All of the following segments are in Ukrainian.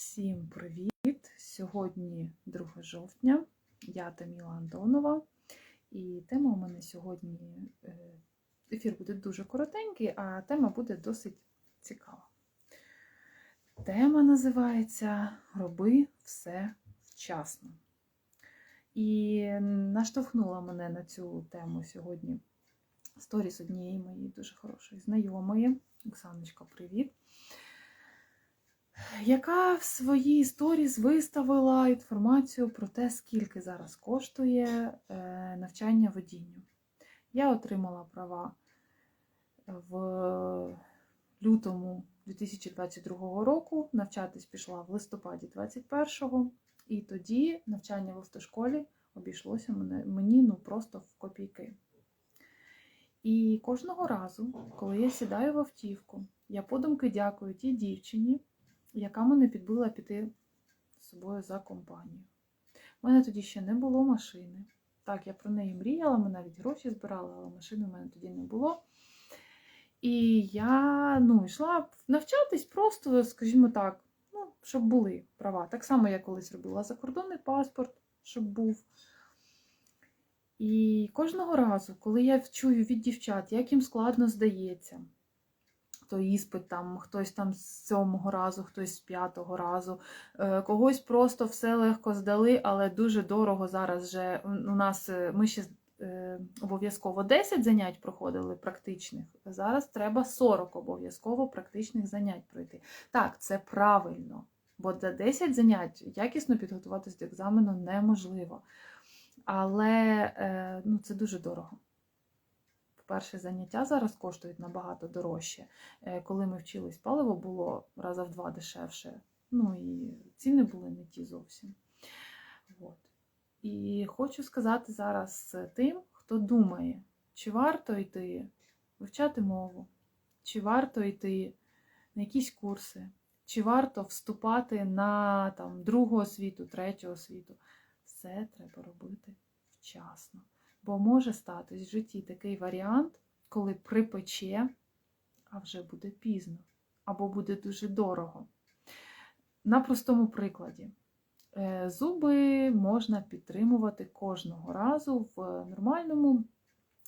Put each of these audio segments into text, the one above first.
Всім привіт! Сьогодні 2 жовтня, я Таміла Антонова, і тема у мене сьогодні е, ефір буде дуже коротенький, а тема буде досить цікава. Тема називається Роби все вчасно. І наштовхнула мене на цю тему сьогодні сторіс однієї моєї дуже хорошої знайомої. Оксаночка, привіт! Яка в своїй сторіс виставила інформацію про те, скільки зараз коштує е, навчання водінню. Я отримала права в лютому 2022 року, навчатись пішла в листопаді 2021 і тоді навчання в автошколі обійшлося мені ну, просто в копійки. І кожного разу, коли я сідаю в автівку, я подумки дякую тій дівчині, яка мене підбила піти з собою за компанію. У мене тоді ще не було машини. Так, я про неї мріяла, ми навіть гроші збирали, але машини в мене тоді не було. І я ну, йшла навчатись просто, скажімо так, ну, щоб були права. Так само я колись робила закордонний паспорт, щоб був. І кожного разу, коли я чую від дівчат, як їм складно здається, то іспит там, хтось там з сьомого разу, хтось з п'ятого разу, е, когось просто все легко здали, але дуже дорого зараз вже у нас е, ми ще е, обов'язково 10 занять проходили практичних. Зараз треба 40 обов'язково практичних занять пройти. Так, це правильно, бо за 10 занять якісно підготуватися до екзамену неможливо. Але ну, це дуже дорого. Перші заняття зараз коштують набагато дорожче. Е, Коли ми вчились, паливо було раза в два дешевше. Ну і ціни були не ті зовсім. От. І хочу сказати зараз тим, хто думає, чи варто йти вивчати мову, чи варто йти на якісь курси, чи варто вступати на там, другу освіту, третю освіту. Все треба робити вчасно. Бо може статись в житті такий варіант, коли припече, а вже буде пізно, або буде дуже дорого. На простому прикладі. Е, Зуби можна підтримувати кожного разу в нормальному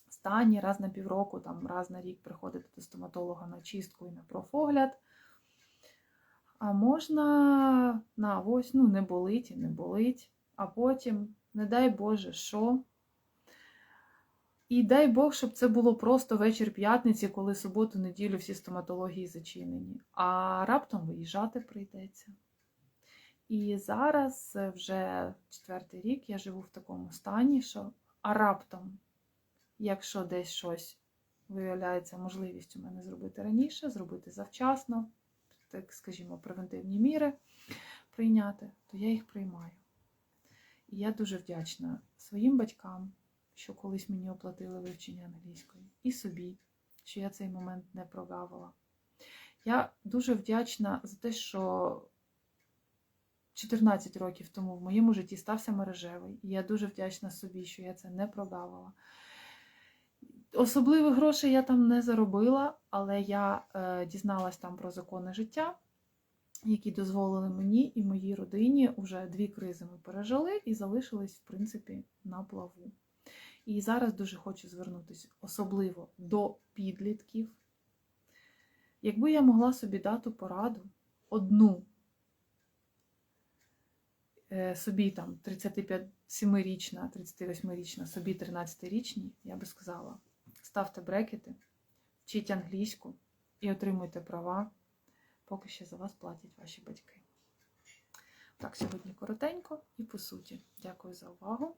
стані, раз на півроку, там, раз на рік приходити до стоматолога на чистку і на профогляд. А можна на ось, ну, не болить і не болить, а потім, не дай Боже, що. І дай Бог, щоб це було просто вечір п'ятниці, коли суботу, неділю всі стоматології зачинені. А раптом виїжджати прийдеться. І зараз вже четвертий рік я живу в такому стані, що а раптом, якщо десь щось виявляється можливість у мене зробити раніше, зробити завчасно, так скажімо, превентивні міри прийняти, то я їх приймаю. І я дуже вдячна своїм батькам, що колись мені оплатили вивчення англійської, і собі, що я цей момент не прогавила. Я дуже вдячна за те, що 14 років тому в моєму житті стався мережевий, і я дуже вдячна собі, що я це не прогавила. Особливих грошей я там не заробила, але я е, дізналась там про закони життя, які дозволили мені і моїй родині вже дві кризи ми пережили і залишились, в принципі, на плаву. І зараз дуже хочу звернутися особливо до підлітків. Якби я могла собі дати пораду одну е, собі там 37-річна, 38-річна, собі 13-річній, я би сказала, ставте брекети, вчіть англійську і отримуйте права, поки ще за вас платять ваші батьки. Так, сьогодні коротенько і по суті. Дякую за увагу.